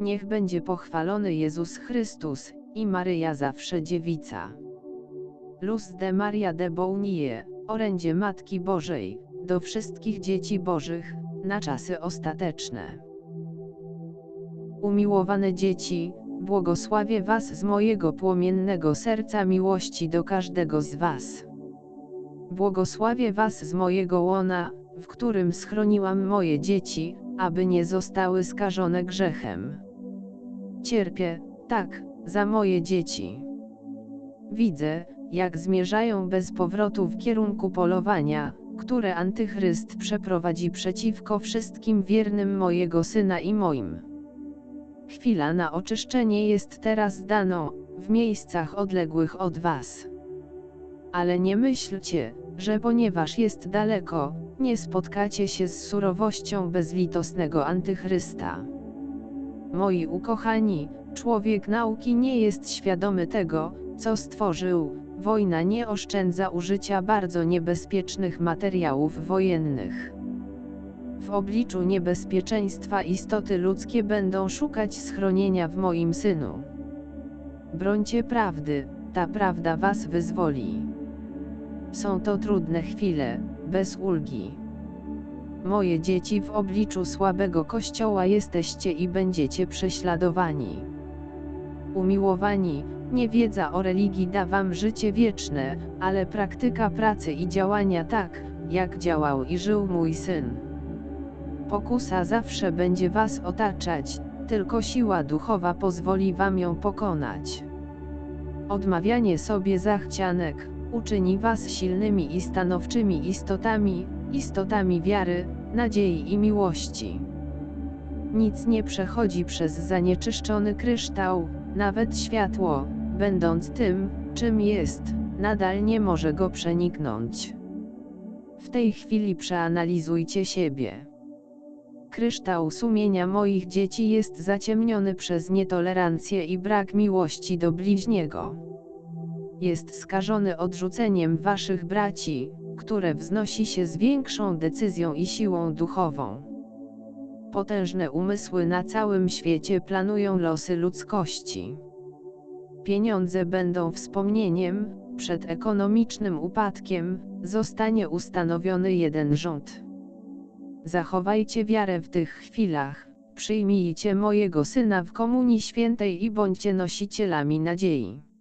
Niech będzie pochwalony Jezus Chrystus i Maryja zawsze dziewica. Luz de Maria de Bounie, orędzie Matki Bożej, do wszystkich dzieci Bożych, na czasy ostateczne. Umiłowane dzieci, błogosławię Was z mojego płomiennego serca miłości do każdego z Was. Błogosławię Was z mojego łona, w którym schroniłam moje dzieci, aby nie zostały skażone grzechem. Cierpię, tak, za moje dzieci. Widzę, jak zmierzają bez powrotu w kierunku polowania, które Antychryst przeprowadzi przeciwko wszystkim wiernym mojego syna i moim. Chwila na oczyszczenie jest teraz daną, w miejscach odległych od was. Ale nie myślcie, że ponieważ jest daleko, nie spotkacie się z surowością bezlitosnego Antychrysta. Moi ukochani, człowiek nauki nie jest świadomy tego, co stworzył, wojna nie oszczędza użycia bardzo niebezpiecznych materiałów wojennych. W obliczu niebezpieczeństwa istoty ludzkie będą szukać schronienia w moim synu. Brońcie prawdy, ta prawda was wyzwoli. Są to trudne chwile, bez ulgi. Moje dzieci w obliczu słabego kościoła jesteście i będziecie prześladowani. Umiłowani, niewiedza o religii da wam życie wieczne, ale praktyka pracy i działania tak, jak działał i żył mój syn. Pokusa zawsze będzie was otaczać, tylko siła duchowa pozwoli wam ją pokonać. Odmawianie sobie zachcianek, uczyni was silnymi i stanowczymi istotami, istotami wiary, nadziei i miłości. Nic nie przechodzi przez zanieczyszczony kryształ, nawet światło, będąc tym, czym jest, nadal nie może go przeniknąć. W tej chwili przeanalizujcie siebie. Kryształ sumienia moich dzieci jest zaciemniony przez nietolerancję i brak miłości do bliźniego. Jest skażony odrzuceniem waszych braci, które wznosi się z większą decyzją i siłą duchową. Potężne umysły na całym świecie planują losy ludzkości. Pieniądze będą wspomnieniem, przed ekonomicznym upadkiem, zostanie ustanowiony jeden rząd. Zachowajcie wiarę w tych chwilach, przyjmijcie mojego syna w Komunii Świętej i bądźcie nosicielami nadziei.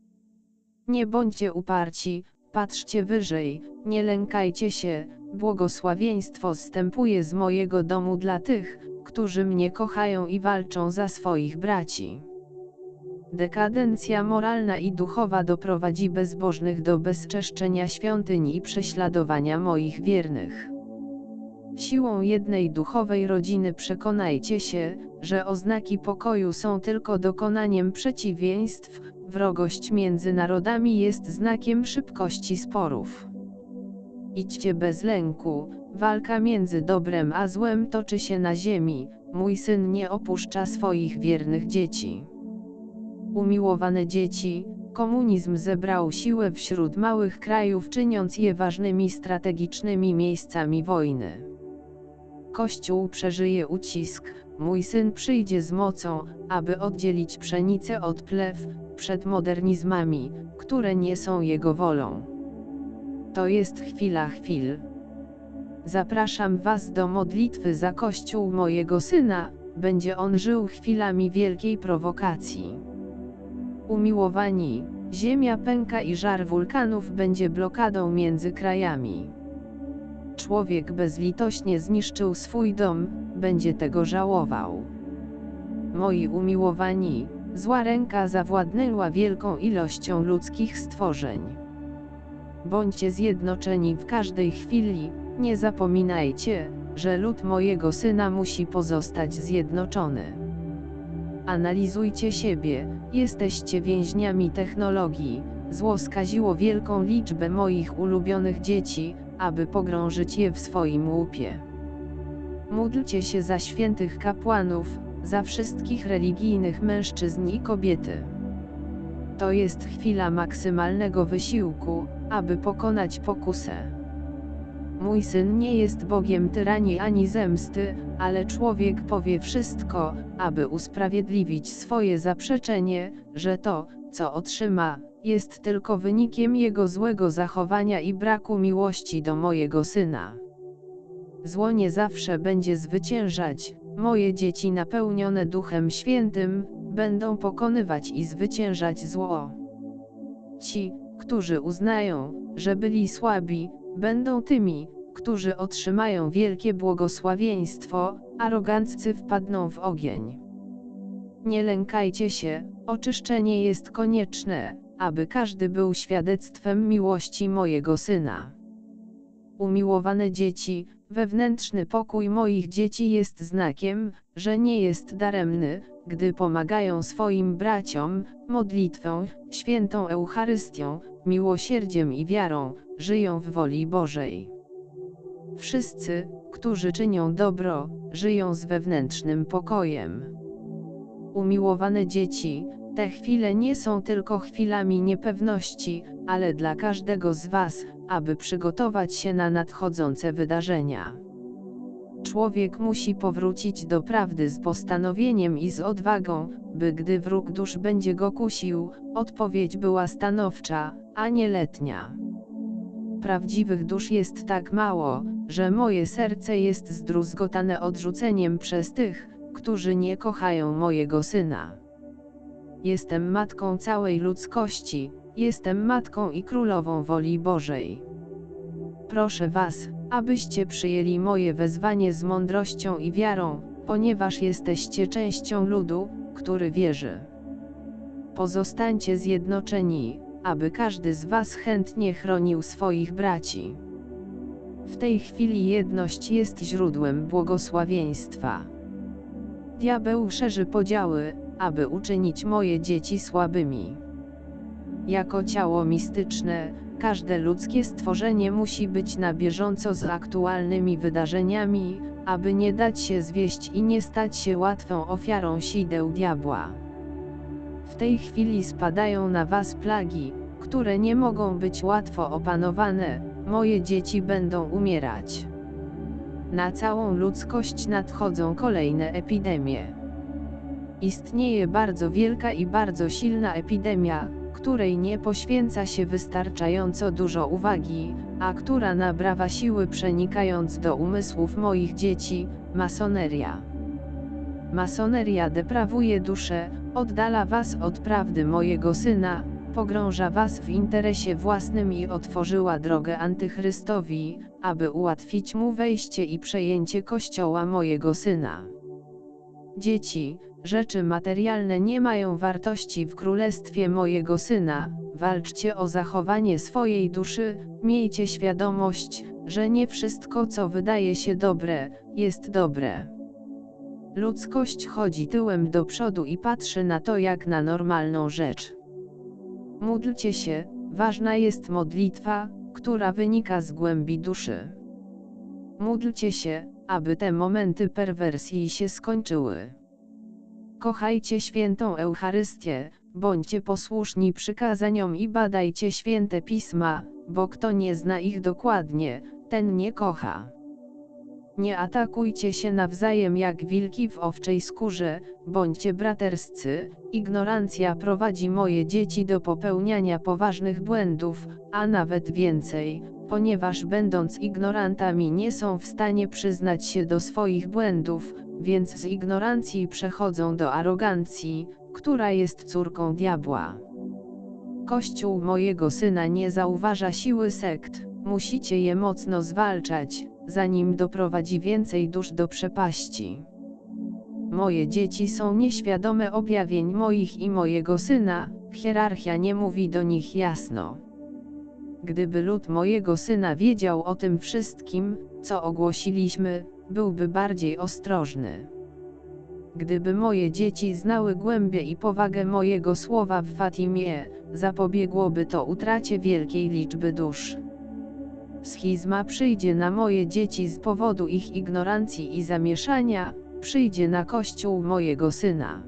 Nie bądźcie uparci, patrzcie wyżej, nie lękajcie się, błogosławieństwo zstępuje z mojego domu dla tych, którzy mnie kochają i walczą za swoich braci. Dekadencja moralna i duchowa doprowadzi bezbożnych do bezczeszczenia świątyń i prześladowania moich wiernych. Siłą jednej duchowej rodziny przekonajcie się, że oznaki pokoju są tylko dokonaniem przeciwieństw, wrogość między narodami jest znakiem szybkości sporów. Idźcie bez lęku, walka między dobrem a złem toczy się na ziemi, mój syn nie opuszcza swoich wiernych dzieci. Umiłowane dzieci, komunizm zebrał siłę wśród małych krajów czyniąc je ważnymi strategicznymi miejscami wojny. Kościół przeżyje ucisk, mój syn przyjdzie z mocą, aby oddzielić pszenicę od plew, przed modernizmami, które nie są jego wolą. To jest chwila chwil. Zapraszam Was do modlitwy za Kościół mojego syna, będzie on żył chwilami wielkiej prowokacji. Umiłowani, ziemia pęka i żar wulkanów będzie blokadą między krajami. Człowiek bezlitośnie zniszczył swój dom, będzie tego żałował. Moi umiłowani, zła ręka zawładnęła wielką ilością ludzkich stworzeń. Bądźcie zjednoczeni w każdej chwili, nie zapominajcie, że lud mojego syna musi pozostać zjednoczony. Analizujcie siebie, jesteście więźniami technologii, zło skaziło wielką liczbę moich ulubionych dzieci, aby pogrążyć je w swoim łupie. Módlcie się za świętych kapłanów, za wszystkich religijnych mężczyzn i kobiety. To jest chwila maksymalnego wysiłku, aby pokonać pokusę. Mój syn nie jest Bogiem tyranii ani zemsty, ale człowiek powie wszystko, aby usprawiedliwić swoje zaprzeczenie, że to, co otrzyma, jest tylko wynikiem jego złego zachowania i braku miłości do mojego syna. Zło nie zawsze będzie zwyciężać, moje dzieci napełnione Duchem Świętym, będą pokonywać i zwyciężać zło. Ci, którzy uznają, że byli słabi, będą tymi, którzy otrzymają wielkie błogosławieństwo, aroganccy wpadną w ogień. Nie lękajcie się, oczyszczenie jest konieczne, aby każdy był świadectwem miłości mojego syna. Umiłowane dzieci, wewnętrzny pokój moich dzieci jest znakiem, że nie jest daremny, gdy pomagają swoim braciom, modlitwą, świętą Eucharystią, miłosierdziem i wiarą, żyją w woli Bożej. Wszyscy, którzy czynią dobro, żyją z wewnętrznym pokojem. Umiłowane dzieci, te chwile nie są tylko chwilami niepewności, ale dla każdego z Was, aby przygotować się na nadchodzące wydarzenia. Człowiek musi powrócić do prawdy z postanowieniem i z odwagą, by gdy wróg dusz będzie go kusił, odpowiedź była stanowcza, a nie letnia. Prawdziwych dusz jest tak mało, że moje serce jest zdruzgotane odrzuceniem przez tych, którzy nie kochają mojego syna. Jestem matką całej ludzkości, jestem matką i królową woli Bożej. Proszę Was, abyście przyjęli moje wezwanie z mądrością i wiarą, ponieważ jesteście częścią ludu, który wierzy. Pozostańcie zjednoczeni, aby każdy z Was chętnie chronił swoich braci. W tej chwili jedność jest źródłem błogosławieństwa. Diabeł szerzy podziały, aby uczynić moje dzieci słabymi. Jako ciało mistyczne, każde ludzkie stworzenie musi być na bieżąco z aktualnymi wydarzeniami, aby nie dać się zwieść i nie stać się łatwą ofiarą sideł diabła. W tej chwili spadają na was plagi, które nie mogą być łatwo opanowane, moje dzieci będą umierać. Na całą ludzkość nadchodzą kolejne epidemie. Istnieje bardzo wielka i bardzo silna epidemia, której nie poświęca się wystarczająco dużo uwagi, a która nabrawa siły przenikając do umysłów moich dzieci masoneria. Masoneria deprawuje duszę, oddala was od prawdy mojego syna, pogrąża was w interesie własnym i otworzyła drogę antychrystowi, aby ułatwić mu wejście i przejęcie kościoła mojego syna. Dzieci, rzeczy materialne nie mają wartości w królestwie mojego syna, walczcie o zachowanie swojej duszy, miejcie świadomość, że nie wszystko co wydaje się dobre, jest dobre. Ludzkość chodzi tyłem do przodu i patrzy na to jak na normalną rzecz. Módlcie się, ważna jest modlitwa, która wynika z głębi duszy. Módlcie się, aby te momenty perwersji się skończyły. Kochajcie świętą Eucharystię, bądźcie posłuszni przykazaniom i badajcie święte pisma, bo kto nie zna ich dokładnie, ten nie kocha. Nie atakujcie się nawzajem jak wilki w owczej skórze, bądźcie braterscy, ignorancja prowadzi moje dzieci do popełniania poważnych błędów, a nawet więcej, ponieważ będąc ignorantami nie są w stanie przyznać się do swoich błędów, więc z ignorancji przechodzą do arogancji, która jest córką diabła. Kościół mojego syna nie zauważa siły sekt, musicie je mocno zwalczać, zanim doprowadzi więcej dusz do przepaści. Moje dzieci są nieświadome objawień moich i mojego syna, hierarchia nie mówi do nich jasno. Gdyby lud mojego syna wiedział o tym wszystkim, co ogłosiliśmy, byłby bardziej ostrożny. Gdyby moje dzieci znały głębię i powagę mojego słowa w Fatimie, zapobiegłoby to utracie wielkiej liczby dusz. Schizma przyjdzie na moje dzieci z powodu ich ignorancji i zamieszania, przyjdzie na kościół mojego syna.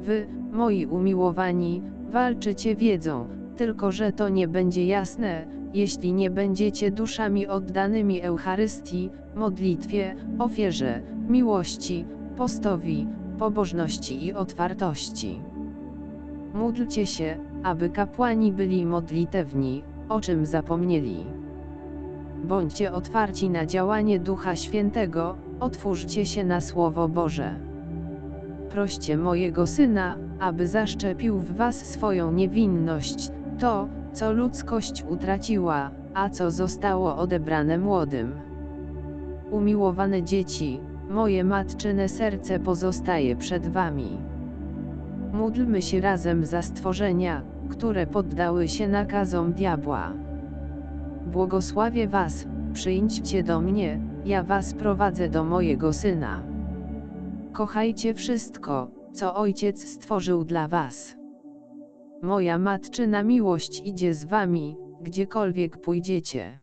Wy, moi umiłowani, walczycie wiedzą, tylko że to nie będzie jasne, jeśli nie będziecie duszami oddanymi Eucharystii, modlitwie, ofierze, miłości, postowi, pobożności i otwartości. Módlcie się, aby kapłani byli modlitewni, o czym zapomnieli. Bądźcie otwarci na działanie Ducha Świętego, otwórzcie się na Słowo Boże. Proście mojego Syna, aby zaszczepił w was swoją niewinność, to, co ludzkość utraciła, a co zostało odebrane młodym. Umiłowane dzieci, moje matczyne serce pozostaje przed wami. Módlmy się razem za stworzenia, które poddały się nakazom diabła. Błogosławię was, przyjdźcie do mnie, ja was prowadzę do mojego syna. Kochajcie wszystko, co ojciec stworzył dla was. Moja matczyna miłość idzie z wami, gdziekolwiek pójdziecie.